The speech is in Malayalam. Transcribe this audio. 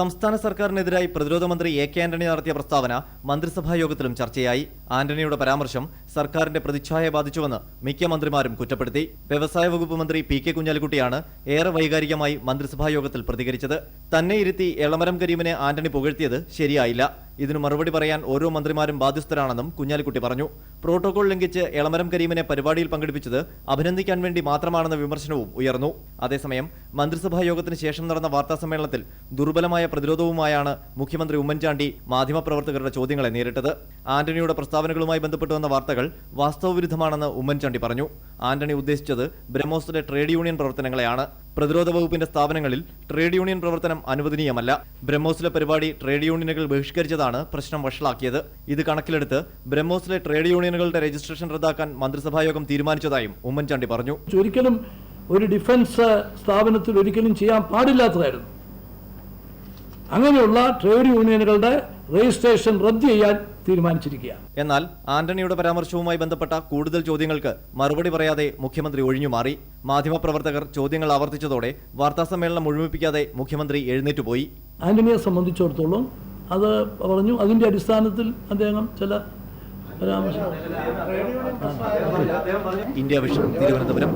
സംസ്ഥാന സർക്കാരിനെതിരായി പ്രതിരോധ മന്ത്രി എ കെ ആന്റണി നടത്തിയ പ്രസ്താവന മന്ത്രിസഭാ യോഗത്തിലും ചർച്ചയായി. ആന്റണിയുടെ പരാമർശം സർക്കാരിന്റെ പ്രതിച്ഛായ ബാധിച്ചുവെന്ന് മിക്ക മന്ത്രിമാരും കുറ്റപ്പെടുത്തി. വ്യവസായ വകുപ്പ് മന്ത്രി പി കെ കുഞ്ഞാലിക്കുട്ടിയാണ് ഏറെ വൈകാരികമായി മന്ത്രിസഭാ യോഗത്തിൽ പ്രതികരിച്ചത്. തന്നെ ഇരുത്തി എളമരം കരീമിനെ ആന്റണി പുകഴ്ത്തിയത് ശരിയായില്ല. ഇതിനു മറുപടി പറയാൻ ഓരോ മന്ത്രിമാരും ബാധ്യസ്ഥരാണെന്നും കുഞ്ഞാലിക്കുട്ടി പറഞ്ഞു. പ്രോട്ടോകോൾ ലംഘിച്ച് എളമരം കരീമിനെ പരിപാടിയിൽ പങ്കെടുപ്പിച്ചത് അഭിനന്ദിക്കാൻ വേണ്ടി മാത്രമാണെന്ന വിമർശനവും ഉയർന്നു. അതേസമയം മന്ത്രിസഭാ യോഗത്തിന് ശേഷം നടന്ന വാർത്താസമ്മേളനത്തിൽ ദുർബലമായ പ്രതിരോധവുമായാണ് മുഖ്യമന്ത്രി ഉമ്മൻചാണ്ടി മാധ്യമപ്രവർത്തകരുടെ ചോദ്യങ്ങളെ നേരിട്ടത്. ആന്റണിയുടെ പ്രസ്താവനകളുമായി ബന്ധപ്പെട്ട് വന്ന വാർത്തകൾ വാസ്തവവിരുദ്ധമാണെന്ന് ഉമ്മൻചാണ്ടി പറഞ്ഞു. ആന്റണി ഉദ്ദേശിച്ചത് ബ്രഹ്മോസിലെ ട്രേഡ് യൂണിയൻ പ്രവർത്തനങ്ങളെയാണ്. പ്രതിരോധ വകുപ്പിന്റെ സ്ഥാപനങ്ങളിൽ ട്രേഡ് യൂണിയൻ പ്രവർത്തനം അനുവദനീയമല്ല. ബ്രഹ്മോസിലെ പരിപാടി ട്രേഡ് യൂണിയനുകൾ ബഹിഷ്കരിച്ചതാണ് പ്രശ്നം വഷളാക്കിയത്. ഇത് കണക്കിലെടുത്ത് ബ്രഹ്മോസിലെ ട്രേഡ് യൂണിയനുകളുടെ രജിസ്ട്രേഷൻ റദ്ദാക്കാൻ മന്ത്രിസഭായോഗം തീരുമാനിച്ചതായും ഉമ്മൻചാണ്ടി പറഞ്ഞു. ഒരിക്കലും ഒരു ഡിഫൻസ് സ്ഥാപനത്തിൽ ഒരിക്കലും ചെയ്യാൻ പാടില്ലാത്തതായിരുന്നു. അങ്ങനെയുള്ള ട്രേഡ് യൂണിയനുകളുടെ രജിസ്ട്രേഷൻ റദ്ദ് ചെയ്യാൻ തീരുമാനിച്ചിരിക്കുകയാണ്. എന്നാൽ ആന്റണിയുടെ പരാമർശവുമായി ബന്ധപ്പെട്ട കൂടുതൽ ചോദ്യങ്ങൾക്ക് മറുപടി പറയാതെ മുഖ്യമന്ത്രി ഒഴിഞ്ഞുമാറി. മാധ്യമപ്രവർത്തകർ ചോദ്യങ്ങൾ ആവർത്തിച്ചതോടെ വാർത്താസമ്മേളനം മുഴുമിപ്പിക്കാതെ മുഖ്യമന്ത്രി എഴുന്നേറ്റുപോയി ആന്റണിയെ സംബന്ധിച്ചിടത്തോളം അത് പറഞ്ഞു. അതിന്റെ അടിസ്ഥാനത്തിൽ അദ്ദേഹം ചില പരാമർശം ഇന്ത്യ വിഷൻ തിരുവനന്തപുരം.